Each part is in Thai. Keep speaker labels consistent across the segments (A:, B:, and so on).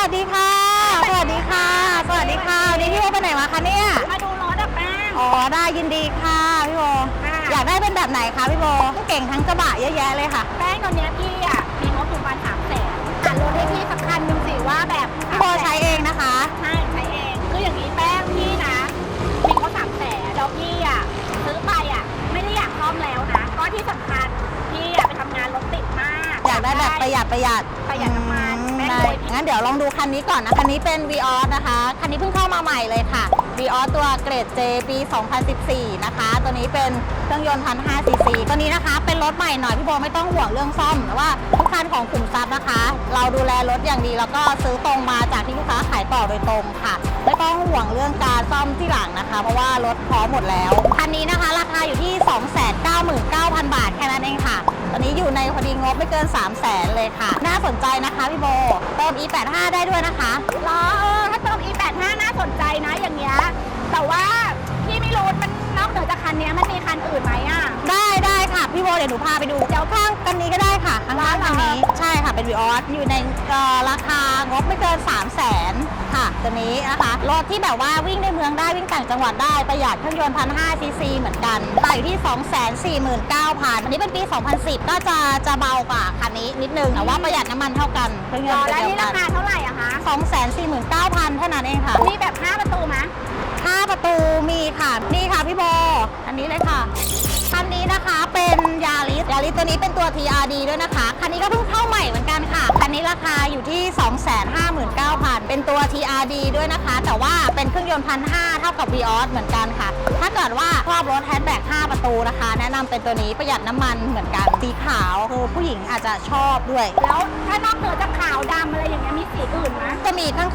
A: วัสดีค่ะ สวัสดีค่ะ สวัสดีค่ะวันนี้พี่โบไปไหนมาคะเนี่ย
B: มาดูรถอะแป้ง
A: อ๋อ ได้ยินดีค่ะพี่โบ
B: ค่ะ
A: อยากได้เป็นแบบไหนคะพี่โบเก่งทั้งกระบะเยอะแยะเลยค่ะ
B: แป้งตอนเนี้ยพี่อะมีงบประ ประ
A: หยัดประหยัด
B: ประหยัดน้ำมัน
A: อืม
B: แม่
A: ได้
B: เลย
A: งั้นเดี๋ยวลองดูคันนี้ก่อนนะคันนี้เป็น v ีออนะคะ คันนี้เพิ่งเข้ามาใหม่เลยค่ะ v ีออตัวเกรด J ปี 2014 นะคะ ตัวนี้เป็นเครื่องยนต์พัน5ซีซีตัวนี้นะคะเป็นรถใหม่หน่อยพี่โบไม่ต้องห่วงเรื่องซ่อมแต่ว่าทุกคันของขุมทรัพย์นะคะ เราดูแลรถอย่างดีแล้วก็ซื้อตรงมาจากที่ลูกค้าขายต่อโดยตรงค่ะ ไม่ต้องห่วงเรื่องการซ่อมที่หลังนะคะ เพราะว่ารถพร้อมหมดแล้วคันนี้นะคะ ราคาอยู่ที่ 299,000 บาทแค่นั้นเองค่ะต อยู่ในพอดีงบไม่เกิน 3 0 0แสนเลยค่ะ น่าสนใจนะคะพี่โบ เติม e85 ได้ด้วยนะคะ
B: ล้อเออถ้าเติม e85 น่าสนใจนะอย่างเงี้ยแต่ว่าพี่ไม่รู้มัน เดี๋
A: ยวหนูพาไปดูเดี๋ยวข้างกันนี้ก็ได้ค่ะข้างล่างคันนี้ใช่ค่ะเป็นวีออสอยู่ในเอ่อราคางบไม่เกิน 3 0 0แสนค่ะตัวนี้นะคะรถที่แบบว่าวิ่งในเมืองได้วิ่งต่างจังหวัดได้ประหยัดเครื่องยนต์พันห้าซีซีเหมือนกันราคาอยู่ที่ 2 4 9 0 0 0อันนี้เป็นปี 2010 ก็จะจะเบากว่าคันนี้นิดนึงแต่ว่าประหยัดน้ำมันเท่ากันเครื่องยน
B: ล้อ
A: ต์
B: แล้ว
A: เดีย
B: นี่
A: ว
B: รา
A: กัน
B: คาเท่าไหร่อะคะ
A: 2 4 9 0 0 0เท่านั้นเองค่ะ
B: มีแบบ 5 ประตูไหม
A: ห้าประตูมีค่ะ นี่ค่ะพี่โบ อันนี้เลยค่ะ คันนี้นะคะเป็น ยาริสตัวนี้เป็นตัว TRD ด้วยนะคะ คันนี้ก็เพิ่งเข้าใหม่เหมือนกันค่ะ คันนี้ราคาอยู่ที่ 259,000 เป็นตัว TRD ด้วยนะคะ แต่ว่าเป็นเครื่องยนต์พันห้าเท่ากับ v ีออสเหมือนกันค่ะ ถ้าเกิดว่าชอบรถแฮชแบ็ก5ประตูนะคะ แนะนำเป็นตัวนี้ประหยัดน้ำมันเหมือนกัน สีขาวคือผู้หญิงอาจจะชอบด้วย
B: แล้วถ้านอกเหนือจากขาวดำอะไรอย่างเงี้ยมีสีอื่นไหม
A: จะมีข้ง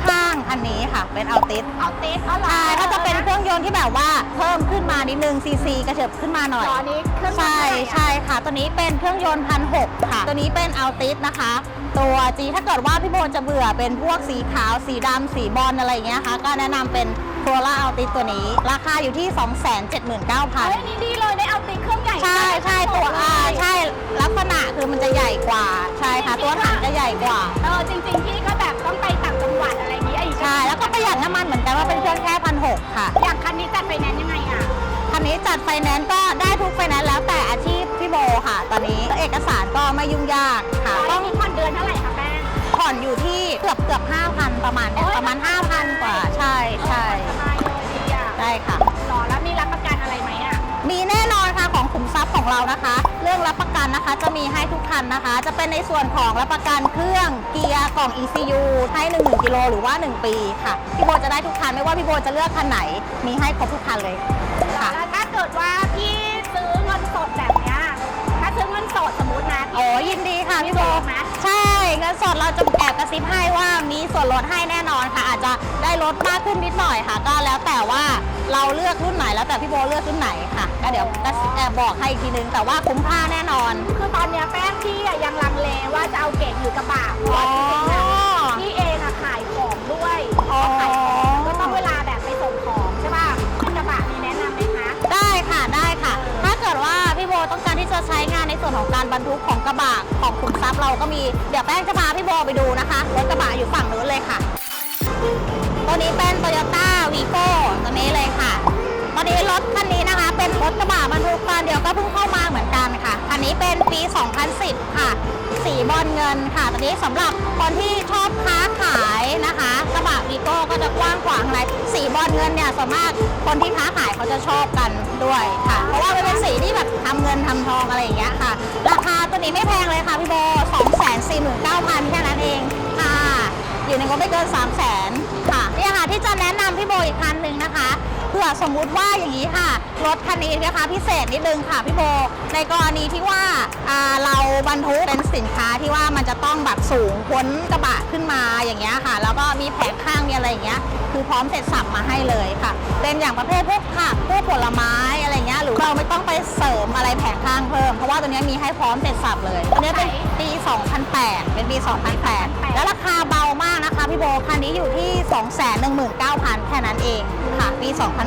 A: ๆอันนี้ค่ะ เป็นอัลติส
B: เอาติสเอาหรอ
A: ใช่ก็จะเป็นเครื่องยนต์ที่แบบว่าเพิ่มขึ้นมานิดนึงซีซีกระเถิบขึ้นมาหน่อย
B: ตอนนี้เครื่องยนต์
A: ใช่
B: เท่าไหร่อะ
A: ใช่ค่ะ ตัวนี้เป็นเครื่องยนต์พันหกค่ะ ตัวนี้เป็นอัลติสนะคะ ตัวจีถ้าเกิดว่าพี่โบจะเบื่อเป็นพวกสีขาว สีดำสีบอลอะไรอย่างเงี้ยค่ะ ก็แนะนำเป็นโคโรล่าอัลติสตัวนี้ ราคาอยู่ที่ 279,000
B: เฮ้ยนี่ดีเลยได้เอาติสเครื่องใหญ่
A: ใช่ใช่ตัวอ่าใช่ลักษณะคือมันจะใหญ่กว่า ใช่ค่ะ ตัวถังจะใหญ่กว่า
B: เออจริงๆพี่ก็
A: เหมือนกันว่าเป็นเครื่องแค่พันหกค่ะ
B: อย่างคันนี้จัดไฟแนนซ์ยังไงอะ
A: คันนี้จัดไฟแนนซ์ก็ได้ทุกไฟแนนซ์แล้วแต่อาชีพพี่โบค่ะ ตอนนี้เอกสารก็ไม่ยุ่งยากค่ะ
B: ต้
A: ต้
B: อ
A: องง
B: ผ่อนเดือนเท่าไหร่คะแป้ง
A: ผ่อนอยู่ที่เกือบเกือบ5,000ประมาณเนี้ย
B: โอ้ย
A: ประมาณ5,000กว่า ใช่ใช่
B: สบายเลยดีอะ
A: ได้ค่ะ
B: หรอแล้วมีรับประกันอะไรไหมอะ
A: มีแน่นอนค่ะ ของขุมทรัพย์ของเรานะคะ เรื่องรับประกันนะคะจะมีให้ทุกคันนะคะ จะเป็นในส่วนของรับประกันเครื่องเกียร์กล่อง ECU ให้ 1 1กิโลหรือว่า 1 ปีค่ะพี่โบจะได้ทุกคันไม่ว่าพี่โบจะเลือกคันไหน มีให้ครบทุกคันเลยค่ะ
B: แล้วถ้าเกิดว่าพี่ซื้อเงินสดแบบเนี้ยถ้าซื้อเงินสดสมมตินะ
A: โอ้ยินดีค่ะพี่โบ
B: ไหม
A: ใช่เงินสดเราจะแอบกระซิบให้ว่ามีส่วนลดให้แน่นอนค่ะ อาจจะได้ลดมากขึ้นนิดหน่อยค่ะ ก็แล้วแต่ว่า เราเลือกรุ่นไหนแล้วแต่พี่โบเลือกรุ่นไหนค่ะก็เดี๋ยวก็แอบบอกให้อีกทีนึงแต่ว่าคุ้มค่าแน่นอน
B: คือตอนเนี้ยแป้งพี่อะยังลังเลว่าจะเอาเก่งหรือกระบะเพราะว่าจริงๆอะพี่เองอะขายของด้วย
A: อ๋อ
B: ขายของก็ต้องเวลาแบบไปส่งของใช่ป่ะขึ้นกระบะมีแนะนำไหมคะ
A: ได้ค่ะได้ค่ะ ถ้าเกิดว่าพี่โบต้องการที่จะใช้งานในส่วนของการบรรทุกของกระบะของขุมทรัพย์เราก็มีเดี๋ยวแป้งจะพาพี่โบไปดูนะคะรถกระบะอยู่ฝั่งนู้นเลยค่ะ ตัวนี้เป็น Toyota เป็นปี 2010 ค่ะ สีบอลเงินค่ะตอนนี้สำหรับคนที่ชอบค้าขายนะคะกระบะวีโก้ก็จะกว้างขวางอะไรสีบอลเงินเนี่ยส่วนมากคนที่ค้าขายเขาจะชอบกันด้วยค่ะ เพราะว่ามันเป็นสีที่แบบทำเงินทำทองอะไรอย่างเงี้ยค่ะ ราคาตัวนี้ไม่แพงเลยค่ะพี่โบ249,000แค่นั้นเองค่ะ อยู่ในงบไม่เกิน 3 0 0 0 0 0ค่ะเนี่ยค่ะที่จะแนะนำพี่โบอีกคันหนึ่งนะคะ ผื่อสมมุติว่าอย่างนี้ค่ะ รถคันนี้นะคะพิเศษนิดนึงค่ะพี่โบ ในกรณีที่ว่าเราบรรทุกเป็นสินค้าที่ว่ามันจะต้องแบบสูงพ้นกระบะขึ้นมาอย่างเงี้ยค่ะ แล้วก็มีแผงข้างมีอะไรอย่างเงี้ยคือพร้อมเสร็จสับมาให้เลยค่ะ เป็นอย่างประเภทพวกผักพวกผลไม้อะไรเงี้ยหรือเราไม่ต้องไปเสริมอะไรแผงข้างเพิ่ม เพราะว่าตัวเนี้ยมีให้พร้อมเสร็จสับเลยตัวเนี้ยเป็นปี 2008 เป็นปี 2008 แล้วราคาเบามากนะคะพี่โบคันนี้อยู่ที่ 219,000แค่นั้นเองค่ะปี 2008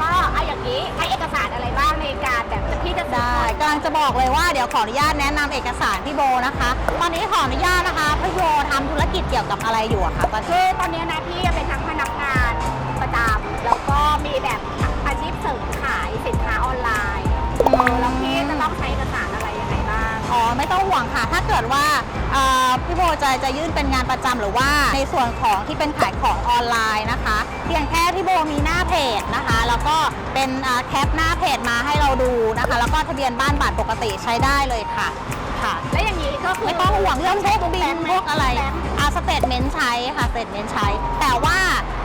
B: ก็เอาอย่างนี้ให้เอกสารอะไรบ้างในการแบบจะพี่จะซื้อ
A: ได้
B: ก่อน
A: กำลังจะบอกเลยว่าเดี๋ยวขออนุญาตแนะนำเอกสารพี่โบนะคะ ตอนนี้ขออนุญาตนะคะพี่โบทำธุรกิจเกี่ยวกับอะไรอยู่อะคะตอนนี้
B: คือตอนนี้นะพี่เป็นทั้งพนักงานประจำแล้วก็มีแบบอาชีพเสริมขายสินค้าออนไลน์เออแล้วพี่จะต้องใช้เอกส ไม่
A: ต้องห่วงค่ะ ถ้าเกิดว่าเอ่อพี่โบจะจะยื่นเป็นงานประจำหรือว่าในส่วนของที่เป็นขายของออนไลน์นะคะ เพียงแค่พี่โบมีหน้าเพจนะคะ แล้วก็เป็นอ่าแคปหน้าเพจมาให้เราดูนะคะ แล้วก็ทะเบียนบ้านบัตรปกติใช้ได้เลยค่ะค่ะ
B: แล้วอย่างนี้ก็คือ
A: ไม่ต้องห่วงเรื่องพวกบินพวกอะไร
B: แบงค์
A: อาสเตทเมนต์ใช้ค่ะสเตทเมนต์ใช้ แต่ว่า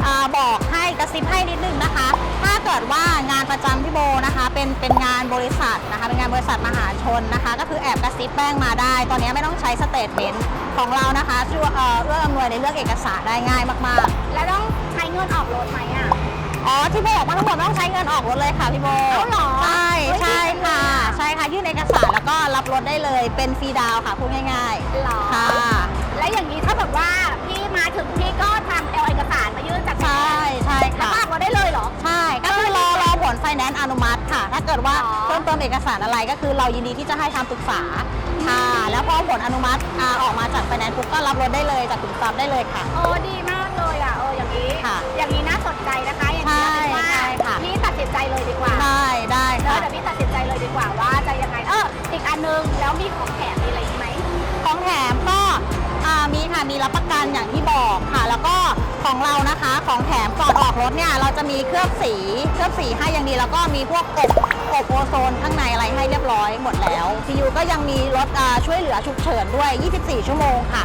A: อ่าบอกให้กระซิบให้นิดนึงนะคะ ถ้าเกิดว่างานประจำพี่โบนะคะ เป็นเป็นงานบริษัทนะคะเป็นงานบริษัทมหาชนนะคะ ก็คือแอบกระซิบแป้งมาได้ ตอนนี้ไม่ต้องใช้สเตทเมนต์ของเรานะคะช่วยเอ่อเอื้ออำนวยในเรื่องเอกสารได้ง่ายมาก
B: แล้วต้องใช้เงินออกรถไหมอะ
A: ๆอ๋อที่โบบอกมาทั้งหมดไม่ต้องใช้เงินออกรถเลยค่ะพี่โบ
B: เอาเหรอ
A: ใช่
B: เฮ้ย
A: ใช่
B: ดีจังเลย
A: ค่ะ
B: อะ
A: ใช่ค่ะยื่นเอกสารแล้วก็รับรถได้เลยเป็นฟรีดาวน์ค่ะพูดง่าย
B: หรอ
A: ๆค่ะ
B: แล้วอย่างนี้ถ้าแบบว่าพี่มาถึงพี่ก็ทำเอาเอกสารมายื่น
A: เกิดว่า
B: อ๋อ
A: เพิ่มเติมเอกสารอะไรก็คือเรายินดีที่จะให้คำปรึกษาค่ะ แล้วพอผลอนุมัติอ่าออกมาจากไฟแนนซ์ปุ๊บก็รับรถได้เลยจากขุมทรัพย์ได้เลยค่ะ
B: เออดีมากเลยอะเอออย่างนี้
A: ค่ะ
B: อย่างนี้น่าสนใจนะคะ อย่างนี้เอาเป็นว่า
A: ใช่ค่ะ
B: พี่ตัดสินใจเลยดีกว่า
A: ได้ได้
B: แล้ว
A: ค่ะ
B: เดี๋ยวพี่ตัดสินใจเลยดีกว่าว่าจะยังไงเอออีกอันนึงแล้วมีของแถมมีอะไรอีกไหม
A: ของแถมก็อ่ามีค่ะมีรับประกันอย่างที่บอกค่ะ แล้วก็ของเรานะคะของแถมก่อนออกรถเนี่ยเราจะมีเคลือบสีเคลือบสีให้อย่างดีแล้วก็มีพวกอบ อบโอโซนข้างในอะไรให้เรียบร้อยหมดแล้วซียูก็ยังมีรถอ่าช่วยเหลือฉุกเฉินด้วย 24 ชั่วโมงค่ะ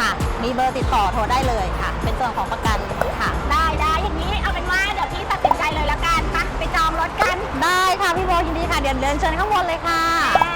A: ค่ะ มีเบอร์ติดต่อโทรได้เลยค่ะ เป็นส่วนของประกันค่ะ
B: ได้ได้อย่างนี้เอาเป็นว่าเดี๋ยวพี่ตัดสินใจเลยละกันไปไปจองรถกัน
A: ได้ค่ะพี่โบยินดีค่ะ เดี๋ยวเดินเชิญข้างบนเลยค่ะ
B: แม่